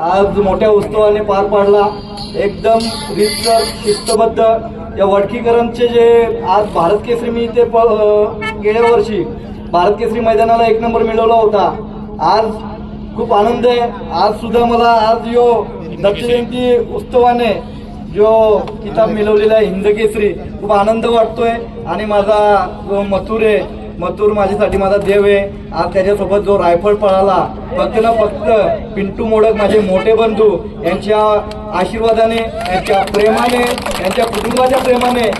आज मोठ्या उत्सवाने पार पाडला. एकदम रितसर शिस्तबद्ध. या वडकीकरांचे जे आज भारत केसरी मी ते प- गेल्या वर्षी भारत केसरी मैदानाला एक नंबर मिळवला होता. आज खूप आनंद आहे. आज सुद्धा मला आज यो दत्त जयंती उत्सवाने जो किताब मिळवलेला आहे हिंद केसरी खूप आनंद वाटतोय. आणि माझा जो मथुर आहे मथुर माझ्यासाठी माझा देव आहे. आज त्याच्यासोबत जो रायफळ पळाला फक्त ना फक्त पिंटू मोडक माझे मोठे बंधू यांच्या आशीर्वादाने यांच्या प्रेमाने यांच्या कुटुंबाच्या प्रेमाने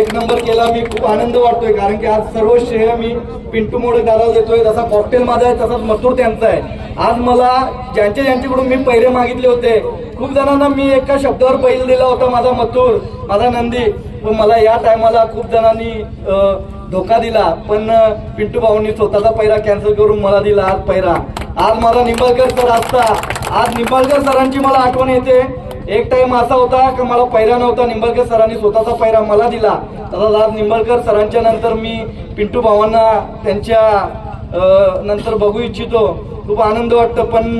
एक नंबर केला. मी खूप आनंद वाटतोय कारण की आज सर्व श्रेय मी पिंटू मोडक दादाला देतोय. जसा कॉकटेल माझा आहे तसाच मथुर त्यांचा आहे. आज मला ज्यांच्या ज्यांच्याकडून मी पहिले मागितले होते खूप जणांना मी एका शब्दावर बैल दिला होता माझा मथुर माझा नंदी. पण मला या टायमाला खूप जणांनी धोका दिला पण पिंटू भाऊंनी स्वतःचा पैरा कॅन्सल करून मला दिला आज पैरा. आज मला निंबाळकर सर असता. आज निंबाळकर सरांची मला आठवण येते. एक टाइम असा होता की मला पैरा नव्हता निंबाळकर सरांनी स्वतःचा पैरा मला दिला. तसाच आज निंबाळकर सरांच्या नंतर मी पिंटू भावांना त्यांच्या नंतर बघू इच्छितो. खूप आनंद वाटतं पण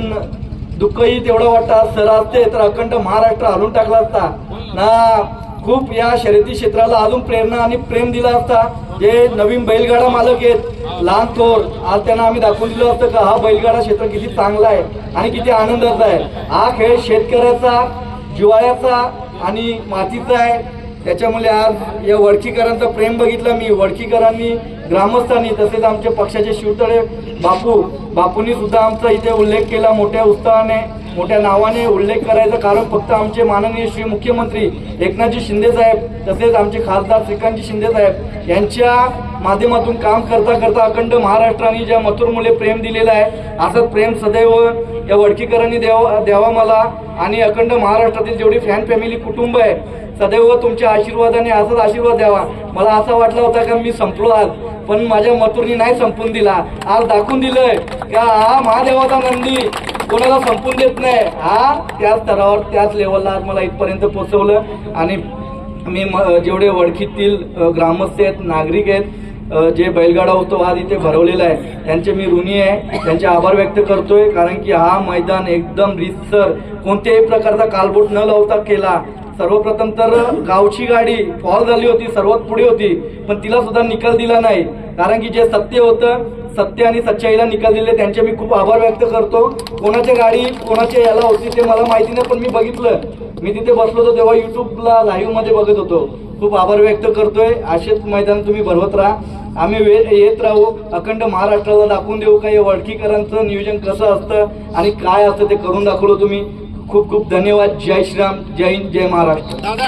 दुःखही तेवढं वाटतं. आज सर असते तर अखंड महाराष्ट्र हलून टाकला असता. ना खूप या शर्यती क्षेत्राला अजून प्रेरणा आणि प्रेम दिला असता जे नवीन बैलगाडा मालक आहेत लहान थोर आज त्यांना आम्ही दाखवून दिलं असतं का हा बैलगाडा क्षेत्र किती चांगला आहे आणि किती आनंदाचा आहे. हा खेळ शेतकऱ्याचा जिवाळ्याचा आणि मातीचा आहे. त्याच्यामुळे आज या वडकीकरांचं प्रेम बघितलं मी. वडकीकरांनी ग्रामस्थांनी तसेच आमचे पक्षाचे शिवतळे बापू बापूंनी सुद्धा आमचा इथे उल्लेख केला मोठ्या उत्साहाने. मोठ्या नावाने उल्लेख करायचं कारण फक्त आमचे माननीय श्री मुख्यमंत्री एकनाथजी शिंदे साहेब तसेच आमचे खासदार श्रीकांतजी शिंदे साहेब यांच्या माध्यमातून काम करता करता अखंड महाराष्ट्राने ज्या मथुर मुले प्रेम दिलेलं आहे असंच प्रेम सदैव या वडकीकरांनी द्यावा द्यावा मला. आणि अखंड महाराष्ट्रातील जेवढी फॅन फॅमिली कुटुंब आहे सदैव तुमच्या आशीर्वादाने असाच आशीर्वाद द्यावा. मला असा वाटला होता का मी संपलो आज पण माझ्या मथुरनी नाही संपून दिला. आज दाखवून दिलंय का? हा महादेवाचा नंदी. कोणाला संपून देत नाही. हा त्याच स्तरावर त्याच लेवलला आज मला इथपर्यंत पोहोचवलं. आणि मी जेवढे ओळखीतील ग्रामस्थ आहेत नागरिक आहेत जे बैलगाडा होतो आज इथे भरवलेला आहे. त्यांचे मी ऋणी आहे. त्यांचे आभार व्यक्त करतोय कारण की हा मैदान एकदम रितसर कोणत्याही प्रकारचा कालबोट न लावता केला. सर्वप्रथम तर गावची गाडी फॉल झाली होती सर्वात पुढे होती पण तिला सुद्धा निकाल दिला नाही. कारण की जे सत्य होतं सत्य आणि सच्चाईला निकाल दिले त्यांचे मी खूप आभार व्यक्त करतो. कोणाच्या गाडी कोणाच्या याला होती ते मला माहिती नाही पण मी बघितलं. मी तिथे बसलो होतो तेव्हा युट्यूबला लाईव्हमध्ये बघत होतो. खूप आभार व्यक्त करतोय. असेच मैदान तुम्ही भरवत राहा. आम्ही वे- येत राहू. अखंड महाराष्ट्राला दाखवून देऊ का या वडकीकरांचं नियोजन कसं असतं आणि काय असतं ते करून दाखवलो तुम्ही. खूप खूप धन्यवाद. जय श्रीराम. जय हिंद. जय महाराष्ट्र.